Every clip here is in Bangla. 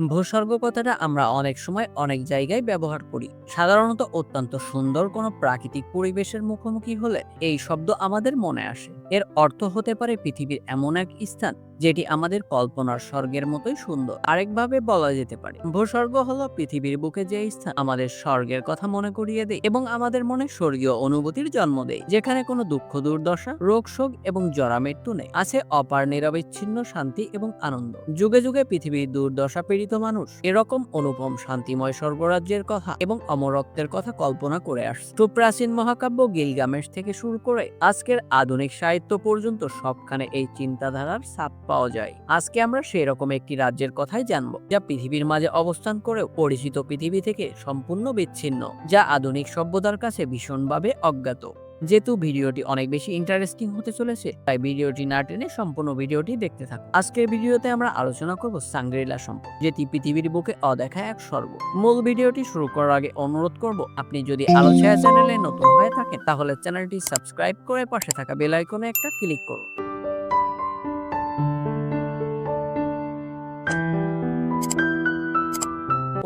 ভূস্বর্গ কথাটা আমরা অনেক সময় অনেক জায়গায় ব্যবহার করি। সাধারণত অত্যন্ত সুন্দর কোনো প্রাকৃতিক পরিবেশের মুখোমুখি হলে এই শব্দ আমাদের মনে আসে। এর অর্থ হতে পারে পৃথিবীর এমন এক স্থান যেটি আমাদের কল্পনার স্বর্গের মতোই সুন্দর। আরেকভাবে বলা যেতে পারে, ভূস্বর্গ হলো পৃথিবীর বুকে যে স্থান আমাদের স্বর্গের কথা মনে করিয়ে দেয় এবং আমাদের মনে স্বর্গীয় অনুভূতির জন্ম দেয়, যেখানে কোনো দুঃখ, দুর্দশা, রোগ, শোক এবং জরা মৃত্যু নেই। আছে অপার নিরবিচ্ছিন্ন শান্তি এবং আনন্দ। যুগে যুগে পৃথিবীর দুর্দশা পীড়িত মানুষ এরকম অনুপম শান্তিময় স্বর্গরাজ্যের কথা এবং অমরত্বের কথা কল্পনা করে আসছে। সুপ্রাচীন মহাকাব্য গিলগামেশ থেকে শুরু করে আজকের আধুনিক সাহিত্য পর্যন্ত সবখানে এই চিন্তাধারার ছাপ। পাওয়া যায়। আজকে আমরা সেই রকম একটি রাজ্যের কথাই জানব, যা পৃথিবীর মাঝে অবস্থান করেও পরিচিত পৃথিবী থেকে সম্পূর্ণ বিচ্ছিন্ন, যা আধুনিক সভ্যতার কাছে ভীষণভাবে অজ্ঞাত। যেহেতু ভিডিওটি অনেক বেশি ইন্টারেস্টিং হতে চলেছে, তাই ভিডিওটি না টেনে সম্পূর্ণ ভিডিওটি দেখতে থাকুন। আজকের ভিডিওতে আমরা আলোচনা করব সাংগ্রিলা সম্পর্কে, যেটি পৃথিবীর বুকে অদেখা এক স্বর্গ। মূল ভিডিওটি শুরু করার আগে অনুরোধ করব, আপনি যদি আলো ছায়া চ্যানেলে নতুন হয়ে থাকেন, তাহলে চ্যানেলটি সাবস্ক্রাইব করে পাশে থাকা বেল আইকনে একটা ক্লিক করুন।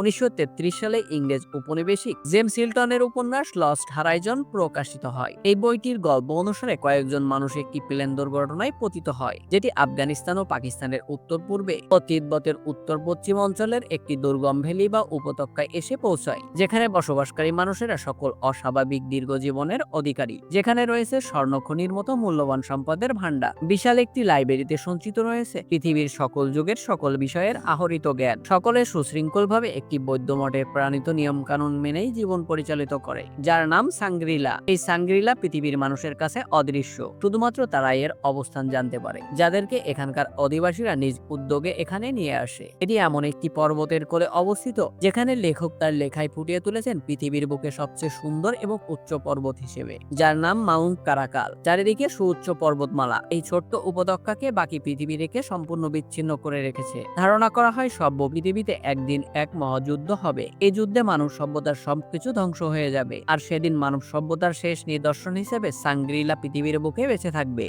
উনিশশো তেত্রিশ সালে ইংরেজ উপনিবেশিক জেমস হিল্টনের উপন্যাস লস্ট হারাইজন প্রকাশিত হয়। এই বইটির গল্প অনুসারে কয়েকজন মানুষ একটি প্লেন দুর্ঘটনায় পতিত হয়, যেটি আফগানিস্তান ও পাকিস্তানের উত্তর পূর্বে ও তিব্বতের উত্তর পশ্চিম অঞ্চলের একটি দুর্গম ভ্যালি বা উপত্যকায় এসে পৌঁছায়, যেখানে বসবাসকারী মানুষেরা সকল অস্বাভাবিক দীর্ঘ জীবনের অধিকারী। যেখানে রয়েছে স্বর্ণখনির মতো মূল্যবান সম্পদের ভাণ্ডার। বিশাল একটি লাইব্রেরিতে সঞ্চিত রয়েছে পৃথিবীর সকল যুগের সকল বিষয়ের আহরিত জ্ঞান। সকলে সুশৃঙ্খলভাবে একটি বৌদ্ধ মঠের প্রাণিত নিয়ম কানুন মেনেই জীবন পরিচালিত করে, যার নাম সাংগ্রিলা। এই সাংগ্রিলা পৃথিবীর মানুষের কাছে অদৃশ্য। শুধুমাত্র তারা এর অবস্থান জানতে পারে, যাদেরকে এখানকার অধিবাসীরা নিজ উদ্যোগে এখানে নিয়ে আসে। এটি এমন একটি পর্বতের কোলে অবস্থিত, যেখানে লেখক তার লেখায় ফুটিয়ে তুলেছেন পৃথিবীর বুকে সবচেয়ে সুন্দর এবং উচ্চ পর্বত হিসেবে, যার নাম মাউন্ট কারাকাল। চারিদিকে সুউচ্চ পর্বতমালা। এই ছোট্ট উপত্যকাকে বাকি পৃথিবী রেখে সম্পূর্ণ বিচ্ছিন্ন করে রেখেছে। ধারণা করা হয় সভ্য পৃথিবীতে একদিন এক মহাযুদ্ধ হবে। এই যুদ্ধে মানব সভ্যতার সবকিছু ধ্বংস হয়ে যাবে। আর সেদিন মানব সভ্যতার শেষ নিদর্শন হিসেবে সাংগ্রিলা পৃথিবীর বুকে বেঁচে থাকবে।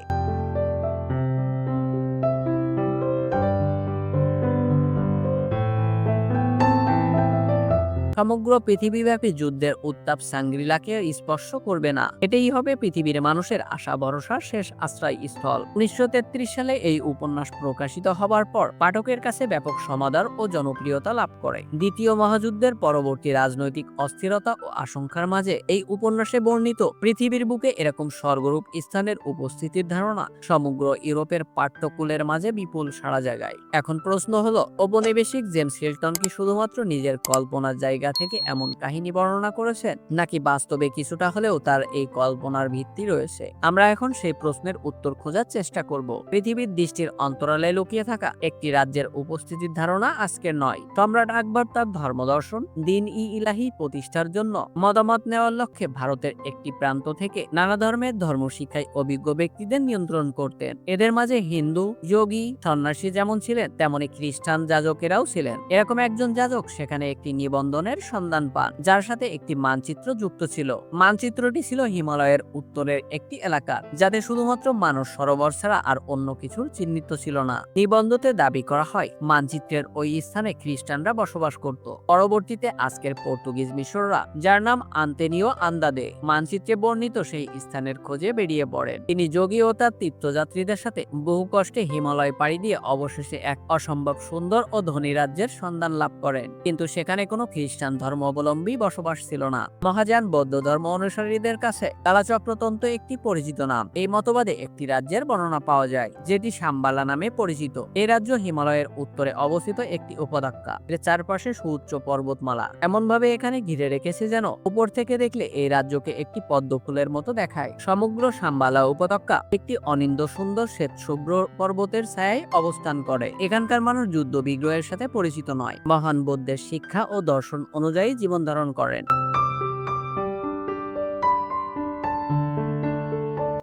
সমগ্র পৃথিবীব্যাপী যুদ্ধের উত্তাপ সাংগ্রিলাকে স্পর্শ করবে না। এটাই হবে পৃথিবীর মানুষের আশা ভরসার শেষ আশ্রয় স্থল উনিশশো তেত্রিশ সালে এই উপন্যাস প্রকাশিত হবার পর পাঠকের কাছে ব্যাপক সমাদর ও জনপ্রিয়তা লাভ করে। দ্বিতীয় মহাযুদ্ধের পরবর্তী রাজনৈতিক অস্থিরতা ও আশঙ্কার মাঝে এই উপন্যাসে বর্ণিত পৃথিবীর বুকে এরকম স্বর্গরূপ স্থানের উপস্থিতির ধারণা সমগ্র ইউরোপের পাঠ্যকুলের মাঝে বিপুল সাড়া জাগায়। এখন প্রশ্ন হলো, ঔপনিবেশিক জেমস হিল্টন কি শুধুমাত্র নিজের কল্পনার জায়গা থেকে এমন কাহিনী বর্ণনা করেছেন, নাকি বাস্তবে কিছুটা হলেও তার এই কল্পনার ভিত্তি রয়েছে? আমরা এখন সেই প্রশ্নের উত্তর খোঁজার চেষ্টা করব। পৃথিবীর দৃষ্টির অন্তরালে লুকিয়ে থাকা একটি রাজ্যের উপস্থিতির ধারণা আজকে নয়। সম্রাট আকবর তার ধর্মদর্শন, দিন ই ইলাহি প্রতিষ্ঠার জন্য মতামত নেওয়ার লক্ষ্যে ভারতের একটি প্রান্ত থেকে নানা ধর্মের ধর্ম শিক্ষায় অভিজ্ঞ ব্যক্তিদের নিয়ন্ত্রণ করতেন। এদের মাঝে হিন্দু, যোগী, সন্ন্যাসী যেমন ছিলেন তেমনই খ্রিস্টান যাজকেরাও ছিলেন। এরকম একজন যাজক সেখানে একটি নিবন্ধনের সন্ধান পান, যার সাথে একটি মানচিত্র যুক্ত ছিল। মানচিত্রটি ছিল হিমালয়ের উত্তরের একটি এলাকা, যাতে শুধুমাত্র মানস সরোবর ছাড়া আর অন্য কিছুর চিহ্নিত ছিল না। নিবন্ধতে দাবি করা হয়, মানচিত্রের ওই স্থানে খ্রিস্টানরা বসবাস করত। পরবর্তীতে আজকের পর্তুগিজ মিশররা, যার নাম আন্তেনিও আন্দাদে, মানচিত্রে বর্ণিত সেই স্থানের খোঁজে বেরিয়ে পড়েন। তিনি যোগী ও তার তীর্থযাত্রীদের সাথে বহু কষ্টে হিমালয় পাড়ি দিয়ে অবশেষে এক অসম্ভব সুন্দর ও ধনী রাজ্যের সন্ধান লাভ করেন। কিন্তু সেখানে কোনো খ্রিস্টান ধর্মাবলম্বী বসবাস ছিল না। মহাযান বৌদ্ধ ধর্ম অনুসারীদের কাছে কালাচক্রতন্ত্র একটি পরিচিত নাম। এই মতবাদে একটি রাজ্যের বর্ণনা পাওয়া যায়, যেটি সাম্বালা নামে পরিচিত। এই রাজ্য হিমালয়ের উত্তরে অবস্থিত একটি উপত্যকা, এর চারপাশে সুউচ্চ পর্বতমালা। এমন ভাবে এখানে ঘিরে রেখেছে যেন উপর থেকে দেখলে এই রাজ্যকে একটি পদ্ম ফুলের মতো দেখায়। সমগ্র সাম্বালা উপত্যকা একটি অনিন্দ সুন্দর শ্বেত শুভ্র পর্বতের ছায়ায় অবস্থান করে। এখানকার মানুষ যুদ্ধ বিগ্রহের সাথে পরিচিত নয়। মহান বৌদ্ধের শিক্ষা ও দর্শন অনুযায়ী জীবন ধারণ করেন।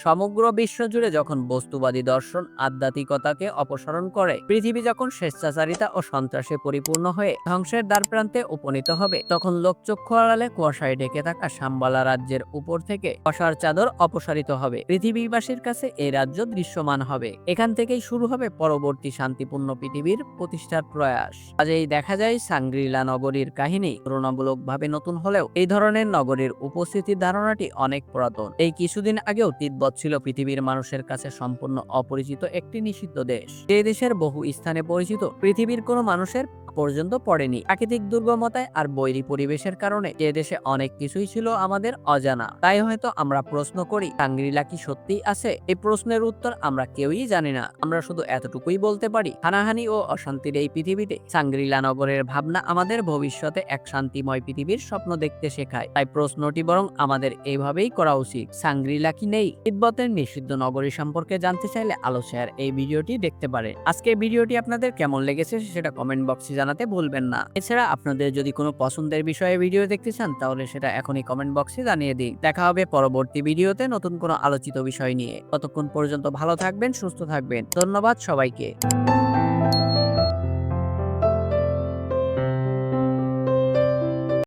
সমগ্র বিশ্ব জুড়ে যখন বস্তুবাদী দর্শন আধ্যাত্মিকতাকে অপসারণ করে, পৃথিবী যখন স্বেচ্ছাচারিতা ও সন্ত্রাসে পরিপূর্ণ হয়ে ধ্বংসের দ্বারপ্রান্তে উপনীত হবে, তখন লোকচক্ষু আড়ালে কুয়াশায় ঢেকে থাকা সাম্বালা রাজ্যের উপর থেকে কুয়াশার চাদর অপসারিত হবে। পৃথিবীবাসীর কাছে এই রাজ্য দৃশ্যমান হবে। এখান থেকেই শুরু হবে পরবর্তী শান্তিপূর্ণ পৃথিবীর প্রতিষ্ঠার প্রয়াস। আজই দেখা যায় সাংগ্রিলা নগরীর কাহিনী। তুলনামূলকভাবে নতুন হলেও এই ধরনের নগরীর উপস্থিতির ধারণাটি অনেক পুরাতন। এই কিছুদিন আগেও তিব্বত ছিল পৃথিবীর মানুষের কাছে সম্পূর্ণ অপরিচিত একটি নিষিদ্ধ দেশ। যে দেশের বহু স্থানে পরিচিত, পৃথিবীর কোনো মানুষের পর্যন্ত পড়েনি। প্রাকৃতিক দুর্গমতায় আর বৈরী পরিবেশের কারণে যে দেশে অনেক কিছুই ছিল আমাদের অজানা। তাই হয়তো আমরা প্রশ্ন করি সাংগ্রিলা কি সত্যিই আছে? এই প্রশ্নের উত্তর আমরা কেউই জানি না। আমরা শুধু এতটুকুই বলতে পারি, হানাহানি ও অশান্তির এই পৃথিবীতে সাংগ্রিলা নগরের ভাবনা আমাদের ভবিষ্যতে এক শান্তিময় পৃথিবীর স্বপ্ন দেখতে শেখায়। তাই প্রশ্নটি বরং আমাদের এইভাবেই করা উচিত। সাংগ্রিলা কি নেই? তিব্বতের নিষিদ্ধ নগরী সম্পর্কে জানতে চাইলে আলো এই ভিডিওটি দেখতে পারে আজকে ভিডিওটি আপনাদের কেমন লেগেছে সেটা কমেন্ট বক্সে জানাতে ভুলবেন না। এছাড়া আপনাদের যদি কোনো পছন্দের বিষয়ে ভিডিও দেখতে চান, তাহলে সেটা এখনই কমেন্ট বক্সে জানিয়ে দিই দেখা হবে পরবর্তী ভিডিওতে নতুন কোনো আলোচিত বিষয় নিয়ে। ততক্ষণ পর্যন্ত ভালো থাকবেন, সুস্থ থাকবেন। ধন্যবাদ সবাইকে।